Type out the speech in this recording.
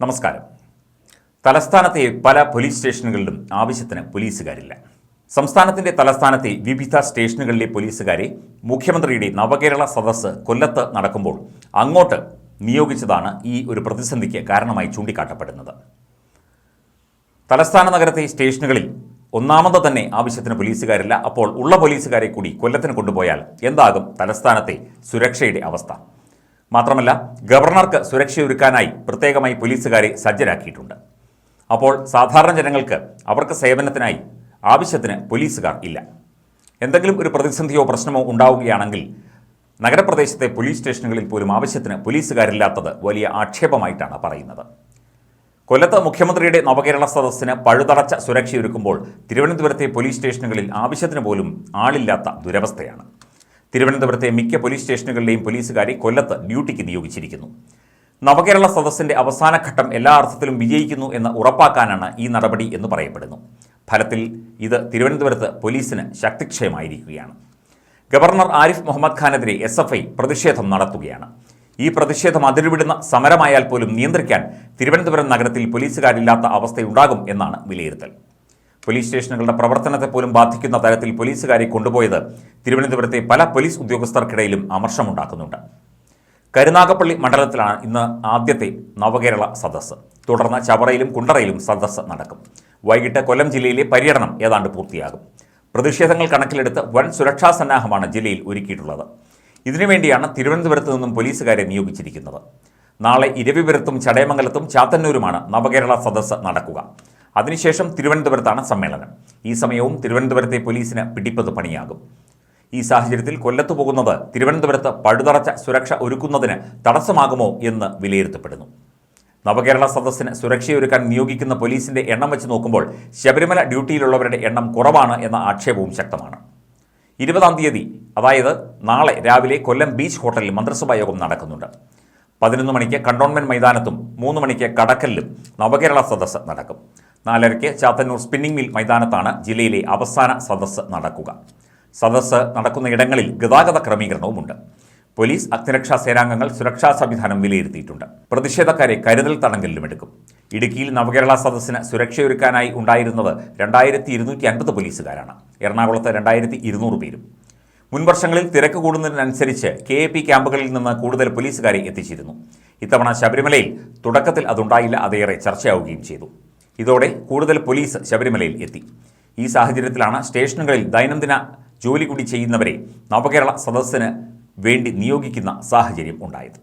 നമസ്കാരം. തലസ്ഥാനത്തെ പല പോലീസ് സ്റ്റേഷനുകളിലും ആവശ്യത്തിന് പോലീസുകാരില്ല. സംസ്ഥാനത്തിന്റെ തലസ്ഥാനത്തെ വിവിധ സ്റ്റേഷനുകളിലെ പോലീസുകാരെ മുഖ്യമന്ത്രിയുടെ നവകേരള സദസ്സ് കൊല്ലത്ത് നടക്കുമ്പോൾ അങ്ങോട്ട് നിയോഗിച്ചതാണ് ഈ ഒരു പ്രതിസന്ധിക്ക് കാരണമായി ചൂണ്ടിക്കാട്ടപ്പെടുന്നത്. തലസ്ഥാന നഗരത്തെ സ്റ്റേഷനുകളിൽ ഒന്നാമത് തന്നെ ആവശ്യത്തിന് പോലീസുകാരില്ല. അപ്പോൾ ഉള്ള പോലീസുകാരെ കൂടി കൊല്ലത്തിന് കൊണ്ടുപോയാൽ എന്താകും തലസ്ഥാനത്തെ സുരക്ഷയുടെ അവസ്ഥ? മാത്രമല്ല ഗവർണർക്ക് സുരക്ഷയൊരുക്കാനായി പ്രത്യേകമായി പോലീസുകാരെ സജ്ജരാക്കിയിട്ടുണ്ട്. അപ്പോൾ സാധാരണ ജനങ്ങൾക്ക് അവർക്ക് സേവനത്തിനായി ആവശ്യത്തിന് പോലീസുകാർ ഇല്ല. എന്തെങ്കിലും ഒരു പ്രതിസന്ധിയോ പ്രശ്നമോ ഉണ്ടാവുകയാണെങ്കിൽ നഗരപ്രദേശത്തെ പോലീസ് സ്റ്റേഷനുകളിൽ പോലും ആവശ്യത്തിന് പോലീസുകാരില്ലാത്തത് വലിയ ആക്ഷേപമായിട്ടാണ് പറയുന്നത്. കൊല്ലത്ത് മുഖ്യമന്ത്രിയുടെ നവകേരള സദസ്സിന് പഴുതടച്ച സുരക്ഷയൊരുക്കുമ്പോൾ തിരുവനന്തപുരത്തെ പോലീസ് സ്റ്റേഷനുകളിൽ ആവശ്യത്തിന് പോലും ആളില്ലാത്ത ദുരവസ്ഥയാണ്. തിരുവനന്തപുരത്തെ മിക്ക പോലീസ് സ്റ്റേഷനുകളിലെയും പോലീസുകാരെ കൊല്ലത്ത് ഡ്യൂട്ടിക്ക് നിയോഗിച്ചിരിക്കുന്നു. നവകേരള സദസ്സിന്റെ അവസാന ഘട്ടം എല്ലാ അർത്ഥത്തിലും വിജയിക്കുന്നു എന്ന് ഉറപ്പാക്കാനാണ് ഈ നടപടി എന്ന് പറയപ്പെടുന്നു. ഫലത്തിൽ ഇത് തിരുവനന്തപുരത്ത് പോലീസിന് ശക്തിക്ഷയമായിരിക്കുകയാണ്. ഗവർണർ ആരിഫ് മുഹമ്മദ് ഖാനെതിരെ എസ് എഫ് ഐ പ്രതിഷേധം നടത്തുകയാണ്. ഈ പ്രതിഷേധം അതിരുവിടുന്ന സമരമായാൽ പോലും നിയന്ത്രിക്കാൻ തിരുവനന്തപുരം നഗരത്തിൽ പോലീസുകാരില്ലാത്ത അവസ്ഥയുണ്ടാകും എന്നാണ് വിലയിരുത്തൽ. പോലീസ് സ്റ്റേഷനുകളുടെ പ്രവർത്തനത്തെ പോലും ബാധിക്കുന്ന തരത്തിൽ പോലീസുകാരെ കൊണ്ടുപോയത് തിരുവനന്തപുരത്തെ പല പോലീസ് ഉദ്യോഗസ്ഥർക്കിടയിലും അമർഷമുണ്ടാക്കുന്നുണ്ട്. കരുനാഗപ്പള്ളി മണ്ഡലത്തിലാണ് ഇന്ന് ആദ്യത്തെ നവകേരള സദസ്സ്. തുടർന്ന് ചവറയിലും കുണ്ടറയിലും സദസ്സ് നടക്കും. വൈകിട്ട് കൊല്ലം ജില്ലയിലെ പര്യടനം ഏതാണ്ട് പൂർത്തിയാകും. പ്രതിഷേധങ്ങൾ കണക്കിലെടുത്ത് വൻ സുരക്ഷാ സന്നാഹമാണ് ജില്ലയിൽ ഒരുക്കിയിട്ടുള്ളത്. ഇതിനുവേണ്ടിയാണ് തിരുവനന്തപുരത്ത് നിന്നും പോലീസുകാരെ നിയോഗിച്ചിരിക്കുന്നത്. നാളെ ഇരവിപുരത്തും ചടയമംഗലത്തും ചാത്തന്നൂരുമാണ് നവകേരള സദസ്സ് നടക്കുക. അതിനുശേഷം തിരുവനന്തപുരത്താണ് സമ്മേളനം. ഈ സമയവും തിരുവനന്തപുരത്തെ പോലീസിന് പിടിപ്പത് പണിയാകും. ഈ സാഹചര്യത്തിൽ കൊല്ലത്ത് പോകുന്നത് തിരുവനന്തപുരത്ത് പഴുതറച്ച സുരക്ഷ ഒരുക്കുന്നതിന് തടസ്സമാകുമോ എന്ന് വിലയിരുത്തപ്പെടുന്നു. നവകേരള സദസ്സിന് സുരക്ഷയൊരുക്കാൻ നിയോഗിക്കുന്ന പോലീസിന്റെ എണ്ണം വെച്ച് നോക്കുമ്പോൾ ശബരിമല ഡ്യൂട്ടിയിലുള്ളവരുടെ എണ്ണം കുറവാണ് എന്ന ആക്ഷേപവും ശക്തമാണ്. ഇരുപതാം തീയതി അതായത് നാളെ രാവിലെ കൊല്ലം ബീച്ച് ഹോട്ടലിൽ മന്ത്രിസഭാ യോഗം നടക്കുന്നുണ്ട്. പതിനൊന്ന് മണിക്ക് കണ്ടോൺമെന്റ് മൈതാനത്തും മൂന്ന് മണിക്ക് കടക്കലിലും നവകേരള സദസ്സ് നടക്കും. നാലരയ്ക്ക് ചാത്തന്നൂർ സ്പിന്നിംഗ് മിൽ മൈതാനത്താണ് ജില്ലയിലെ അവസാന സദസ്സ് നടക്കുക. സദസ്സ് നടക്കുന്ന ഇടങ്ങളിൽ ഗതാഗത ക്രമീകരണവുമുണ്ട്. പോലീസ് അഗ്നിരക്ഷാ സേനാംഗങ്ങൾ സുരക്ഷാ സംവിധാനം വിലയിരുത്തിയിട്ടുണ്ട്. പ്രതിഷേധക്കാരെ കരുതൽ തടങ്കലിലും എടുക്കും. ഇടുക്കിയിൽ നവകേരള സദസ്സിന് സുരക്ഷയൊരുക്കാനായി ഉണ്ടായിരുന്നത് രണ്ടായിരത്തി ഇരുന്നൂറ്റി അൻപത് പോലീസുകാരാണ്. എറണാകുളത്ത് രണ്ടായിരത്തി ഇരുന്നൂറ് പേരും. മുൻവർഷങ്ങളിൽ തിരക്ക് കൂടുന്നതിനനുസരിച്ച് കെ എ പി ക്യാമ്പുകളിൽ നിന്ന് കൂടുതൽ പോലീസുകാരെ എത്തിച്ചിരുന്നു. ഇത്തവണ ശബരിമലയിൽ തുടക്കത്തിൽ അതുണ്ടായില്ല അതേറെ ചർച്ചയാവുകയും ചെയ്തു. ഇതോടെ കൂടുതൽ പോലീസ് ശബരിമലയിൽ എത്തി. ഈ സാഹചര്യത്തിലാണ് സ്റ്റേഷനുകളിൽ ദൈനംദിന ജോലി കൂടി ചെയ്യുന്നവരെ നവകേരള സദസ്സിന് വേണ്ടി നിയോഗിക്കുന്ന സാഹചര്യം ഉണ്ടായത്.